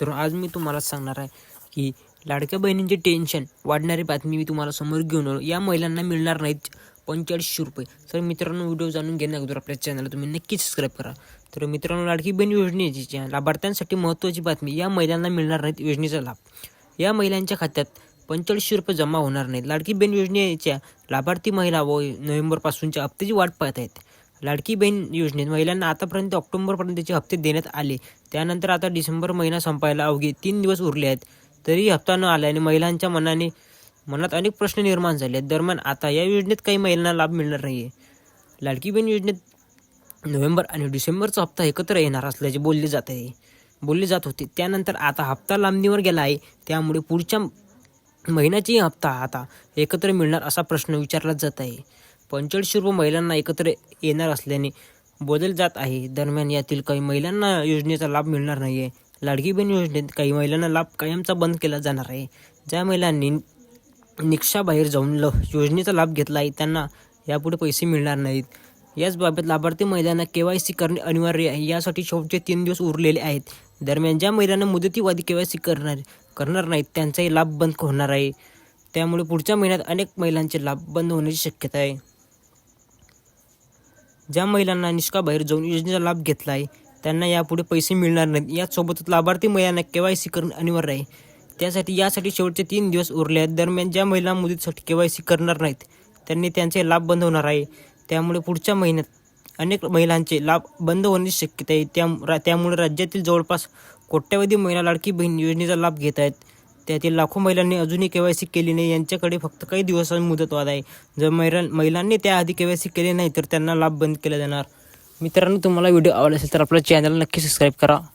तर आज मी तुम्हाला सांगणार आहे की लाडक्या बहिणींचे टेन्शन वाढणारी बातमी मी तुम्हाला समोर घेऊन आलो. या महिलांना मिळणार नाहीत पंचेचाळीसशे रुपये. तर मित्रांनो व्हिडिओ जाणून घेण्या अगोदर आपल्या चॅनलला तुम्ही नक्कीच सबस्क्राईब करा. तर मित्रांनो लाडकी बहीण योजनेची लाभार्थ्यांसाठी महत्त्वाची बातमी या महिलांना मिळणार नाहीत योजनेचा लाभ. या महिलांच्या खात्यात पंचेचाळीसशे रुपये जमा होणार नाहीत. लाडकी बहीण योजनेच्या लाभार्थी महिला व नोव्हेंबरपासूनच्या हप्त्याची वाट पाहत आहेत. लाडकी बहीण योजनेत महिलांना आतापर्यंत ऑक्टोबरपर्यंतचे हप्ते देण्यात आले. त्यानंतर आता डिसेंबर महिना संपायला अवघे तीन दिवस उरले आहेत. तरी हप्ता न आल्याने महिलांच्या मनाने मनात अनेक प्रश्न निर्माण झाले आहेत. दरम्यान आता या योजनेत काही महिलांना लाभ मिळणार नाही आहे लाडकी बहीण योजनेत नोव्हेंबर आणि डिसेंबरचा हप्ता एकत्र येणार असल्याचे बोलले जात आहे. बोलले जात होते. त्यानंतर आता हप्ता लांबणीवर गेला आहे. त्यामुळे पुढच्या महिन्याची हप्ता आता एकत्र मिळणार असा प्रश्न विचारला जात आहे. पंचेचाळीसशे रुपये महिलांना एकत्र येणार असल्याने बदल जात आहे. दरम्यान यातील काही महिलांना योजनेचा लाभ मिळणार नाही आहे लाडकी बहीण योजनेत काही महिलांना लाभ कायमचा बंद केला जाणार आहे. ज्या महिलांनी निकषाबाहेर जाऊन ल योजनेचा लाभ घेतला आहे त्यांना यापुढे पैसे मिळणार नाहीत. याच बाबत लाभार्थी महिलांना के वाय सी करणे अनिवार्य आहे. यासाठी शेवटचे तीन दिवस उरलेले आहेत. दरम्यान ज्या महिलांना मुदतीवादी के वाय सी करणार करणार नाहीत त्यांचाही लाभ बंद होणार आहे. त्यामुळे पुढच्या महिन्यात अनेक महिलांचे लाभ बंद होण्याची शक्यता आहे. ज्या महिलांना निष्काबाहेर जाऊन योजनेचा लाभ घेतला आहे त्यांना यापुढे पैसे मिळणार नाहीत. यासोबतच लाभार्थी महिलांना के वाय सी करणं अनिवार्य आहे. त्यासाठी यासाठी शेवटचे तीन दिवस उरले आहेत. दरम्यान ज्या महिला मुदतीसाठी के वाय सी करणार नाहीत त्यांनी त्यांचे लाभ बंद होणार आहे. त्यामुळे पुढच्या महिन्यात अनेक महिलांचे लाभ बंद होण्याची शक्यता आहे. त्या रा- त्यामुळे राज्यातील जवळपास कोट्यावधी महिला लाडकी बहीण योजनेचा लाभ घेत आहेत. त्यातील लाखो महिलांनी अजूनही के वाय सी केली नाही. यांच्याकडे फक्त काही दिवसांची मुदतवाद आहे. जर महिला महिलांनी त्याआधी के वाय सी केले नाही तर त्यांना लाभ बंद केला जाणार. मित्रांनो तुम्हाला व्हिडिओ आवडला असेल तर आपल्या चॅनल नक्की सबस्क्राईब करा.